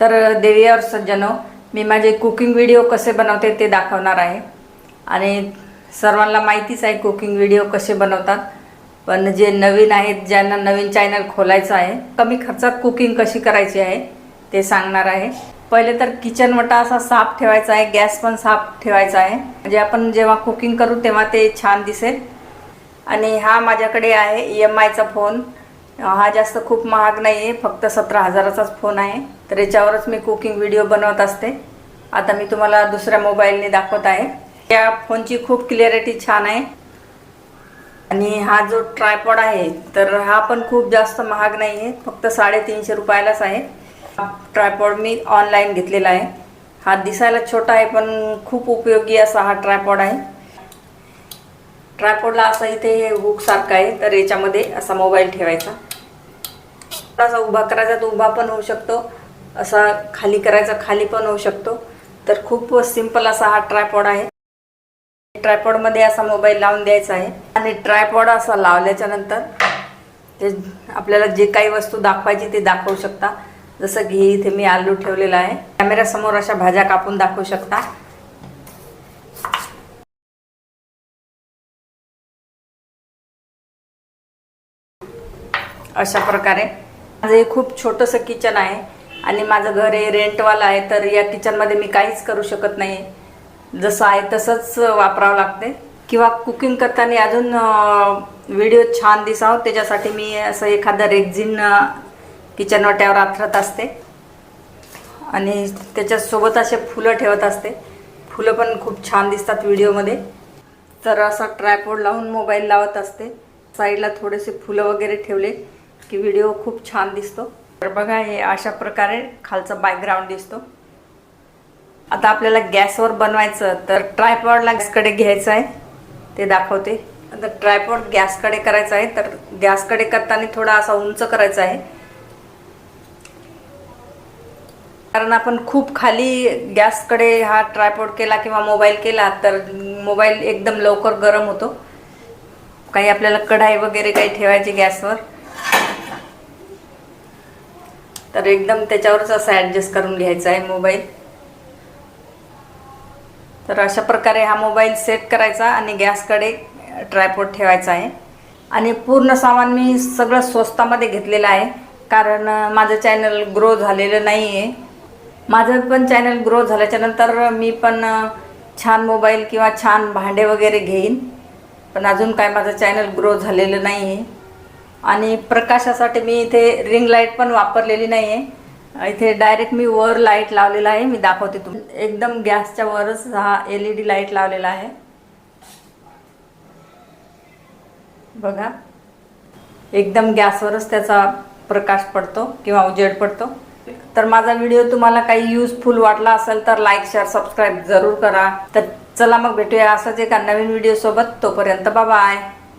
तर देवी और सज्जनो मी माझे कुकिंग व्हिडिओ कसे बनवते ते दाखवणार आहे. आणि सर्वांना माहितीच आहे कुकिंग व्हिडिओ कसे बनवतात. पण जे नवीन आहेत ज्यांना नवीन चॅनल खोलायचं आहे कमी खर्चात कुकिंग कशी करायची आहे ते सांगणार आहे. पहिले तर किचन वटा असा साफ ठेवायचा आहे गॅस पण साफ ठेवायचा आहे. म्हणजे आपण जेव्हा कुकिंग करू तेव्हा ते छान दिसेल. आणि हा माझ्याकडे आहे ई एम आयचा फोन हा जास्त खूप महाग नाही आहे फक्त सतरा हजाराचाच फोन आहे. तर याच्यावरच मी कुकिंग व्हिडिओ बनवत असते. आता मी तुम्हाला दुसऱ्या मोबाईलने दाखवत आहे. या फोनची खूप क्लिअरिटी छान आहे. आणि हा जो ट्रायपॉड आहे तर हा पण खूप जास्त महाग नाही आहे फक्त साडेतीनशे रुपयालाच आहे. ट्रायपॉड मी ऑनलाईन घेतलेला आहे. हा दिसायला छोटा आहे पण खूप उपयोगी असा हा ट्रायपॉड आहे. ट्रायपॉडला असं इथे हे आहे तर याच्यामध्ये असा मोबाईल ठेवायचा. असा उभा करायचा तो उभा पण होऊ शकतो. असा खाली करायचा खाली पण होऊ शकतो. तर खूप सिंपल असा हा ट्रायपॉड आहे. ट्रायपॉडमध्ये असा मोबाईल लावून द्यायचा आहे. आणि ट्रायपॉड असा लावल्याच्या नंतर ते आपल्याला जे काही वस्तू दाखवायची ते दाखवू शकता. जसं की इथे मी आलू ठेवलेला आहे. कॅमेऱ्यासमोर अशा भाज्या कापून दाखवू शकता. अशा प्रकारे. माझं हे खूप छोटंसं किचन आहे आणि माझं घर हे रेंटवालं आहे तर या किचनमध्ये मी काहीच करू शकत नाही जसं आहे तसंच वापरावं लागते. किंवा कुकिंग करताना अजून व्हिडिओ छान दिसावं. त्याच्यासाठी मी असं एखादं रेग्झिन किचन वाट्यावर आथरत असते. आणि त्याच्यासोबत असे फुलं ठेवत असते. फुलं पण खूप छान दिसतात व्हिडिओमध्ये तर असा ट्रायपॉड लावून मोबाईल लावत असते. साईडला थोडेसे फुलं वगैरे ठेवले. की व्हिडिओ खूप छान दिसतो. तर बघा हे अशा प्रकारे खालचा बॅकग्राऊंड दिसतो. आता आपल्याला गॅसवर बनवायचं तर ट्रायपॉडला गॅसकडे घ्यायचं आहे. ते दाखवते. आता ट्रायपॉड गॅसकडे करायचं आहे तर गॅसकडे करताना थोडा असा उंच करायचा आहे. कारण आपण खूप खाली गॅसकडे हा ट्रायपॉड केला किंवा मोबाईल केला तर मोबाईल एकदम लवकर गरम होतो. काही आपल्याला कढाई वगैरे काही ठेवायची गॅसवर. तर एकदम त्याच्यावरच असं ॲडजस्ट करून घ्यायचा आहे मोबाईल तर अशा प्रकारे हा मोबाईल सेट करायचा आणि गॅसकडे ट्रायपोट ठेवायचा आहे. आणि पूर्ण सामान मी सगळं स्वस्तामध्ये घेतलेलं आहे. कारण माझं चॅनल ग्रो झालेलं नाही आहे माझं पण चॅनल ग्रो झाल्याच्यानंतर मी पण छान मोबाईल किंवा छान भांडे वगैरे घेईन. पण अजून काय माझं चॅनल ग्रो झालेलं नाही आहे आणि प्रकाशासाठी मी इथे रिंग लाइट पण वापरलेली नाही आहे इथे डायरेक्ट मी वर लाइट लावलेला आहे मी दाखवते तुम एकदम गॅसच्या वरच हा एल ई डी लाइट लावलेला आहे. बघा. एकदम गॅसवरच त्याचा प्रकाश पडतो किंवा उजेड पडतो. तर माझा व्हिडिओ तुम्हाला काही युजफुल वाटला असेल तर लाईक शेअर सबस्क्राईब जरूर करा. तर चला मग भेटूया असंच एका नवीन व्हिडिओसोबत तोपर्यंत तोपर्यंत बाय